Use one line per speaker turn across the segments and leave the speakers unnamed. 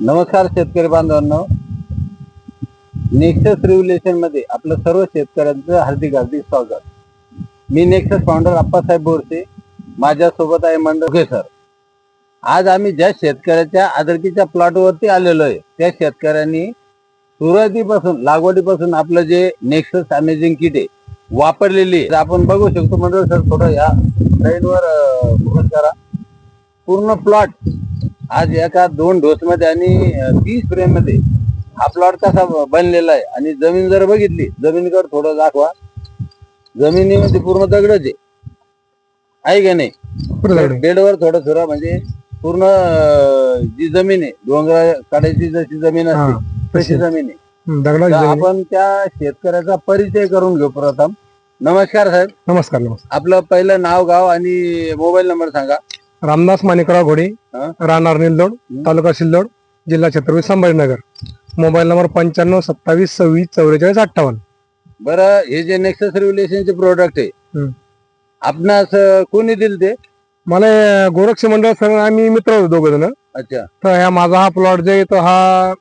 नमस्कार शेतकरी बांधवांनो. नेक्सस रिव्होल्युशनमध्ये आपलं सर्व शेतकऱ्यांचं हार्दिक हार्दिक स्वागत. मी नेक्सस फाउंडर अप्पासाहेब बोरसे माझ्यासोबत आहे मंडळ ओके सर. आज आम्ही ज्या शेतकऱ्याच्या आदरकीच्या प्लॉटवरती आलेलो आहे त्या शेतकऱ्यांनी सुरुवातीपासून लागवडीपासून आपलं जे नेक्सस अमेझिंग किट आहे वापरलेली आहे. आपण बघू शकतो मंडळ सर थोडं या लाईनवर फोकस करा. पूर्ण प्लॉट आज एका दोन डोस मध्ये आणि तीस फ्रेममध्ये हा प्लॉट कसा बनलेला आहे. आणि जमीन जर बघितली जमिनीकडे थोडं दाखवा. जमिनीमध्ये पूर्ण दगडच आहे. आहे का नाही? बेडवर थोडं थोडं म्हणजे पूर्ण जी जमीन आहे डोंगर काढायची जशी जमीन असते तशी जमीन आहे. आपण त्या शेतकऱ्याचा परिचय करून घेऊ प्रथम. नमस्कार साहेब.
नमस्कार नमस्कार.
आपलं पहिलं नाव गाव आणि मोबाईल नंबर सांगा.
रामदास माणिकराव घोडे. राहणार निलदोड
हम्म.
तालुका सिल्लोड जिल्हा छत्रपती संभाजीनगर. मोबाईल नंबर पंच्याण्णव सत्तावीस सव्वीस चौवेचाळीस अठ्ठावन्न.
बरं हे जे नेक्सस रिव्होल्युशनचे प्रोडक्ट आहे. आपणास कोणी दिले ते?
मला गोरक्ष मंडळ सर आम्ही मित्र होतो दोघ जण.
अच्छा.
तर ह्या माझा हा प्लॉट जे आहे तो हा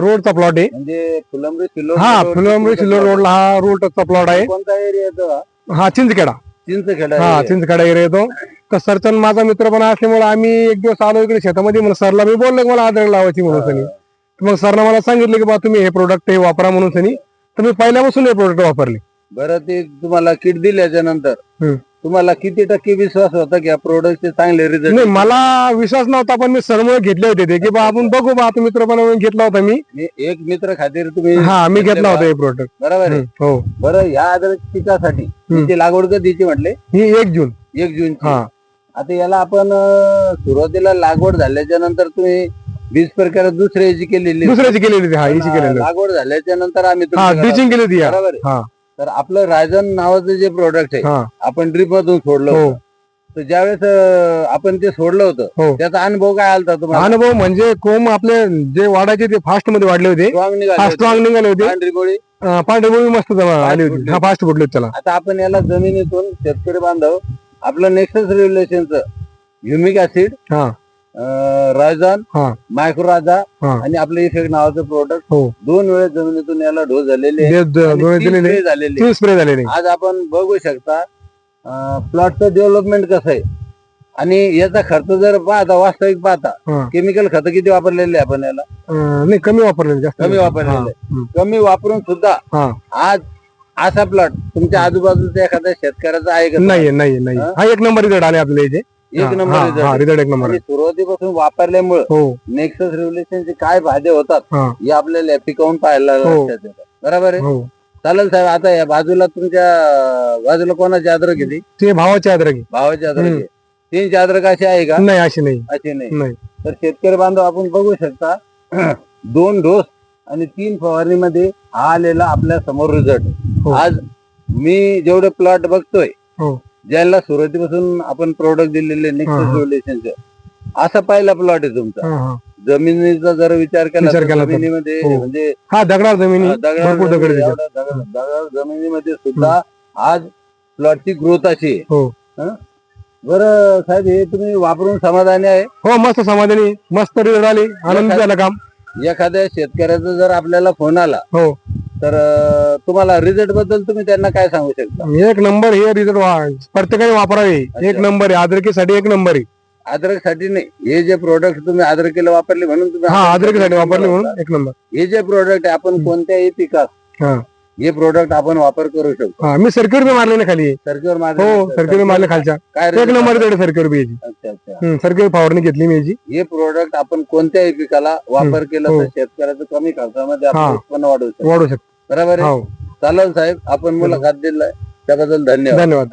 रोडचा प्लॉट आहे.
म्हणजे फुलंब्री सिल्लोड
हा फुलंब्री सिल्लोड रोडला हा रोडचा प्लॉट आहे.
कोणता एरिया हा?
चिंचखेडा. हा. चिंचखेडा एरिया येतो तर सरचन माझा मित्र पण असल्यामुळे आम्ही एक दिवस आलो इकडे शेतामध्ये. म्हणून सरला मी बोललो मला आदर लावायची म्हणून सनी. मग सरनं मला सांगितलं की बा तुम्ही हे प्रोडक्ट हे वापरा म्हणून सनी. तर मी पहिल्यापासून हे प्रोडक्ट वापरले.
बरं ते तुम्हाला किट दिल्याच्या नंतर. तुम्हाला किती टक्के विश्वास होता की या प्रोडक्टचे चांगले रिझल्ट
नाही मला विश्वास नव्हता पण मी सरमुळे घेतले होते ते. की बा आपण बघू बा आता मित्र पण घेतला होता मी.
एक मित्र खातीर तुम्ही
हा मी
घेतले.
होता हे प्रोडक्ट
बरोबर आहे.
हो.
बरं या आदर पिकासाठी तिची लागवड कधीची म्हटले?
ही एक जून.
एक जून
हा.
आता याला आपण सुरुवातीला लागवड झाल्याच्यानंतर तुम्ही वीस प्रकार दुसऱ्या याची केलेली.
दुसऱ्याची केलेली
लागवड झाल्याच्यानंतर आम्ही
केली होती
बरोबर तर आपलं रायझन नावाचं जे प्रोडक्ट आहे
हा.
आपण ड्रिप मधून सोडलं
हो.
होतं. तर ज्यावेळेस अं, आपण ते सोडलं
हो.
होतं त्याचा अनुभव काय आलता तुम्हाला?
अनुभव म्हणजे कोंब आपले जे वाढायचे ते फास्टमध्ये वाढले होते. हा
निघाले
स्ट्रॉंग निघाले होते.
पांढरी गोळी.
अं, पांढरी गोळी मस्त जमा आली होती.
फुटली.
हा फास्ट फुटले होते त्याला.
आता आपण याला जमिनीतून शेतकरी बांधव आपलं नेक्सस रिलेशनचं ह्युमिक ऍसिड
हा.
रायझन
हा.
मायक्रोराजा
हा.
आणि आपलं इफेक्ट नावाचं प्रोडक्ट
हो.
दोन वेळेस जमिनीतून याला डोस झालेले आहेत.
ते द-
आणि
दोन्ही
तीन
दिलेले
spray झालेले.
तीन स्प्रे झालेले.
आज आपण बघू शकता प्लॉटचं डेव्हलपमेंट कसं आहे. आणि याचा खर्च जर पाहता वास्तविक पाहता. केमिकल खत किती वापरलेले आहे आपण याला?
अं, नाही कमी वापरले जास्त
कमी वापरलेले.
हा.
कमी वापरून सुद्धा
हा.
आज असा प्लॉट तुमच्या आजूबाजूचा एखाद्या शेतकऱ्याचा आहे का?
नाही नाही नाही
हा?
एक नंबर रिझल्ट आले आपल्या इथे.
एक नंबर.
रिझल्ट एक नंबर
सुरुवातीपासून वापरल्यामुळे नेक्सस रिव्होल्युशनचे काय फायदे होतात
हा.
आपल्याला पिकावून पाहायला
हो.
लक्षात बरोबर आहे?
हो.
चालेल साहेब आता या बाजूला तुमच्या बाजूला कोणाची अद्रक घेतली?
ते भावाचे अद्रक
भावाची अद्रक तीनची अद्रक अशी आहे का?
नाही अशी नाही.
अशी नाही.
नाही.
तर शेतकरी बांधव आपण बघू शकता दोन डोस आणि तीन फवारणीमध्ये हा आलेला आपल्यासमोर रिझल्ट
हो.
आज मी जेवढे प्लॉट बघतोय ज्याला सुरुवातीपासून आपण प्रोडक्ट दिलेले नेक्स्ट. रिलेशनचं असा पहिला प्लॉट आहे तुमचा. जमिनीचा जर विचार केला तर जमिनीमध्ये
हो.
म्हणजे
हा दगडाळ जमिनी.
दगड
भरपूर दगड आहे त्याच्यात.
एवढ्या दगड- दगड जमिनीमध्ये सुद्धा आज प्लॉटची ग्रोथ अशी आहे.
हो.
बरं साहेब हे तुम्ही वापरून समाधानी आहे?
हो मस्त समाधानी. मस्त रिझल्ट आले. आनंद झाला काम.
एखाद्या शेतकऱ्याचा जर आपल्याला फोन आला
हो.
तर अं, तुम्हाला रिझल्टबद्दल तुम्ही त्यांना काय सांगू शकता?
एक नंबर हे रिझल्ट प्रत्येकाने वापरावे. एक नंबर आहे. अद्रकीसाठी एक नंबर आहे.
अद्रकसाठी नाही. हे जे प्रोडक्ट तुम्ही अद्रकीला वापरले म्हणून तुम्ही
हा
अद्रकीसाठी
वापरले. म्हणून एक नंबर
हे जे प्रोडक्ट आहे आपण कोणत्याही पिकात
हा.
हे प्रोडक्ट आपण वापर करू शकतो.
हा मी सर्क्युर बी मारले ना खाली.
सर्क्युअर
हो सर्क्युर मारले खालच्या.
काय
एक
result
नंबर
आला?
सर्क्युर बी
अच्छा.
सर्क्युर फवारणी घेतली मी याची.
हे प्रोडक्ट आपण कोणत्याही पिकाला वापर केला
हो.
तर शेतकऱ्याचं कमी खर्चामध्ये
हा.
आपण उत्पन्न वाढवू शकतो.
वाढू शकतो.
बरोबर आहे?
हो.
चालेल साहेब आपण मुलाखत दिलाय. त्याबद्दल
धन्यवाद धन्यवाद.